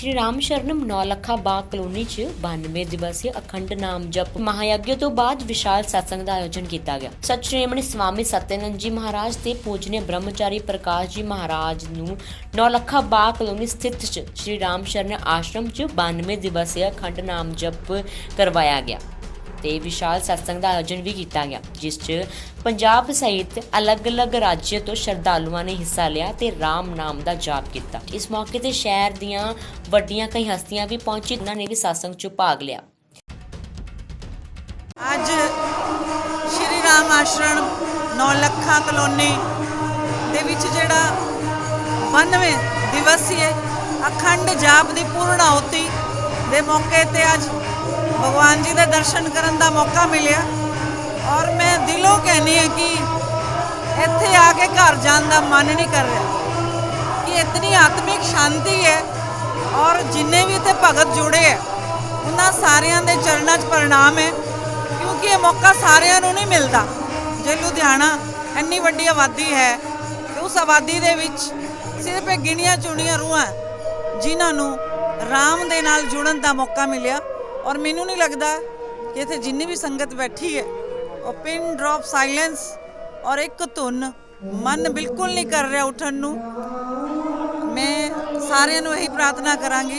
ਸ਼੍ਰੀ ਰਾਮ ਸ਼ਰਨਮ ਨੌਲੱਖਾ ਬਾਗ colony 'ਚ 92 ਦਿਵਸੀਏ ਅਖੰਡ ਨਾਮ ਜਪ ਮਹਾਯਗਯ ਤੋਂ ਬਾਅਦ ਵਿਸ਼ਾਲ ਸਤਸੰਗ ਦਾ ਆਯੋਜਨ ਕੀਤਾ ਗਿਆ। ਸਤ ਸ਼੍ਰੇਮਣੀ ਸਵਾਮੀ ਸਤਿਆਨੰਦ ਜੀ ਮਹਾਰਾਜ ਤੇ ਪੂਜਨੀय ਬ੍ਰਹਮਚਾਰੀ ਪ੍ਰਕਾਸ਼ ਜੀ ਮਹਾਰਾਜ ਨੂੰ ਨੌਲੱਖਾ ਬਾਗ ਕਲੋਨੀ ਸਥਿਤ 'ਚ ਸ਼੍ਰੀ ਰਾਮ ਸ਼ਰਨ ਆਸ਼ਰਮ 'ਚ 92 ਦਿਵਸੀਏ ਅਖੰਡ ਨਾਮ ਜਪ ਕਰਵਾਇਆ ਗਿਆ। ਤੇ ਵਿਸ਼ਾਲ ਸਤਸੰਗ ਦਾ ਆਯੋਜਨ ਵੀ ਕੀਤਾ ਗਿਆ, ਜਿਸ 'ਚ ਪੰਜਾਬ ਸਹਿਤ ਅਲੱਗ-ਅਲੱਗ ਰਾਜ ਤੋਂ ਸ਼ਰਧਾਲੂਆਂ ਨੇ ਹਿੱਸਾ ਲਿਆ ਤੇ ਰਾਮ ਨਾਮ ਦਾ ਜਾਪ ਕੀਤਾ। ਇਸ ਮੌਕੇ ਤੇ ਸ਼ਹਿਰ ਦੀਆਂ ਵੱਡੀਆਂ ਕਈ ਹਸਤੀਆਂ ਵੀ ਪਹੁੰਚੀ ਉਹਨਾਂ ਨੇ ਵੀ ਸਤਸੰਗ 'ਚ ਭਾਗ ਲਿਆ। ਅੱਜ ਸ਼੍ਰੀ ਰਾਮ ਆਸ਼ਰਮ ਨੌਲੱਖਾ ਕਲੋਨੀ ਦੇ ਵਿੱਚ ਜਿਹੜਾ 92 ਦਿਵਸੀय ਅਖੰਡ ਜਾਪ ਦੀ ਪੂਰਨ ਆਹੁਤੀ ਦੇ ਮੌਕੇ ਤੇ ਅੱਜ ਭਗਵਾਨ ਜੀ ਦੇ ਦਰਸ਼ਨ ਕਰਨ ਦਾ ਮੌਕਾ ਮਿਲਿਆ। ਔਰ ਮੈਂ ਦਿਲੋਂ ਕਹਿੰਦੀ ਹਾਂ ਕਿ ਇੱਥੇ ਆ ਕੇ ਘਰ ਜਾਣ ਦਾ ਮਨ ਨਹੀਂ ਕਰ ਰਿਹਾ। ਕਿ ਇਤਨੀ ਆਤਮਿਕ ਸ਼ਾਂਤੀ ਹੈ ਔਰ ਜਿੰਨੇ ਵੀ ਇੱਥੇ ਭਗਤ ਜੁੜੇ ਹੈ, ਉਹਨਾਂ ਸਾਰਿਆਂ ਦੇ ਚਰਨਾਂ 'ਚ ਪ੍ਰਣਾਮ ਹੈ। ਕਿਉਂਕਿ ਇਹ ਮੌਕਾ ਸਾਰਿਆਂ ਨੂੰ ਨਹੀਂ ਮਿਲਦਾ। ਜੇ ਲੁਧਿਆਣਾ ਇੰਨੀ ਵੱਡੀ ਆਬਾਦੀ ਹੈ ਉਸ ਆਬਾਦੀ ਦੇ ਵਿੱਚ ਸਿਰਫ ਇਹ ਗਿਣੀਆਂ ਚੁਣੀਆਂ ਰੂਹਾਂ, ਜਿਨ੍ਹਾਂ ਨੂੰ ਰਾਮ ਦੇ ਨਾਲ ਜੁੜਨ ਦਾ ਮੌਕਾ ਮਿਲਿਆ। ਔਰ ਮੈਨੂੰ ਨਹੀਂ ਲੱਗਦਾ ਕਿ ਇੱਥੇ ਜਿੰਨੀ ਵੀ ਸੰਗਤ ਬੈਠੀ ਹੈ, ਉਹ ਪਿਨ ਡ੍ਰੌਪ ਸਾਇਲੈਂਸ ਔਰ ਇੱਕ ਧੁਨ ਮਨ ਬਿਲਕੁਲ ਨਹੀਂ ਕਰ ਰਿਹਾ ਉੱਠਣ ਨੂੰ ਮੈਂ ਸਾਰਿਆਂ ਨੂੰ ਇਹੀ ਪ੍ਰਾਰਥਨਾ ਕਰਾਂਗੀ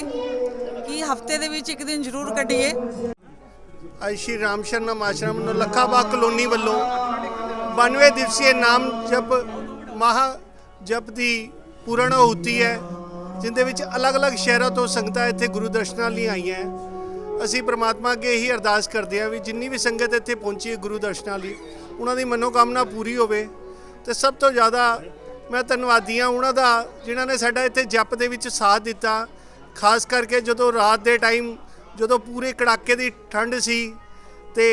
ਕਿ ਹਫ਼ਤੇ ਦੇ ਵਿੱਚ ਇੱਕ ਦਿਨ ਜ਼ਰੂਰ ਕੱਢੀਏ ਅੱਜ ਸ਼੍ਰੀ ਰਾਮ ਸ਼ਰਨਮ ਆਸ਼ਰਮ ਨੂੰ ਲੱਖਾਬਾਗ ਕਲੋਨੀ ਵੱਲੋਂ 92 ਦਿਵਸੀय ਨਾਮ ਜਪ ਮਹਾ ਜਪ ਦੀ ਪੂਰਨ ਹੋਤੀ ਹੈ, ਜਿੰਦੇ ਵਿੱਚ ਅਲੱਗ-ਅਲੱਗ ਸ਼ਹਿਰਾਂ ਤੋਂ ਸੰਗਤਾਂ ਇੱਥੇ ਗੁਰੂ ਦਰਸ਼ਨਾਂ ਲਈ ਆਈਆਂ ਹੈ। ਅਸੀਂ ਪ੍ਰਮਾਤਮਾ ਅੱਗੇ ਇਹੀ ਅਰਦਾਸ ਕਰਦੇ ਹਾਂ ਵੀ ਜਿੰਨੀ ਵੀ ਸੰਗਤ ਇੱਥੇ ਪਹੁੰਚੀ ਹੈ ਗੁਰੂ ਦਰਸ਼ਨਾਂ ਲਈ, ਉਹਨਾਂ ਦੀ ਮਨੋਕਾਮਨਾ ਪੂਰੀ ਹੋਵੇ ਤੇ ਸਭ ਤੋਂ ਜ਼ਿਆਦਾ ਮੈਂ ਧੰਨਵਾਦੀ ਹਾਂ ਉਹਨਾਂ ਦਾ ਜਿਨ੍ਹਾਂ ਨੇ ਸਾਡਾ ਇੱਥੇ ਜਪ ਦੇ ਵਿੱਚ ਸਾਥ ਦਿੱਤਾ, ਖਾਸ ਕਰਕੇ ਜਦੋਂ ਰਾਤ ਦੇ ਟਾਈਮ ਜਦੋਂ ਪੂਰੇ ਕੜਾਕੇ ਦੀ ਠੰਡ ਸੀ ਤੇ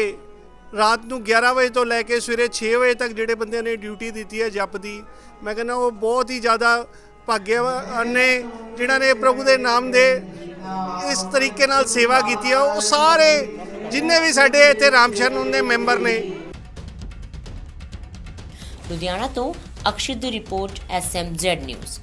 ਰਾਤ ਨੂੰ 11 ਵਜੇ ਤੋਂ ਲੈ ਕੇ ਸਵੇਰੇ 6 ਵਜੇ ਤੱਕ ਜਿਹੜੇ ਬੰਦਿਆਂ ਨੇ ਡਿਊਟੀ ਦਿੱਤੀ ਹੈ ਜਪ ਦੀ, ਮੈਂ ਕਹਿੰਦਾ ਉਹ ਬਹੁਤ ਹੀ ਜ਼ਿਆਦਾ ਭਾਗਿਆਵਾਨ ਨੇ, ਜਿਨ੍ਹਾਂ ਨੇ ਪ੍ਰਭੂ ਦੇ ਨਾਮ ਦੇ ਇਸ ਤਰੀਕੇ ਨਾਲ ਸੇਵਾ ਕੀਤੀ ਹੈ ਉਹ ਸਾਰੇ ਜਿੰਨੇ ਵੀ ਸਾਡੇ ਇੱਥੇ ਰਾਮ ਸ਼ਰਨ ਦੇ ਮੈਂਬਰ ਨੇ। ਲੁਧਿਆਣਾ ਤੋਂ ਅਕਸ਼ਿਤ ਦੀ ਰਿਪੋਰਟ ਐਸਐਮਜ਼ੈਡ ਨਿਊਜ਼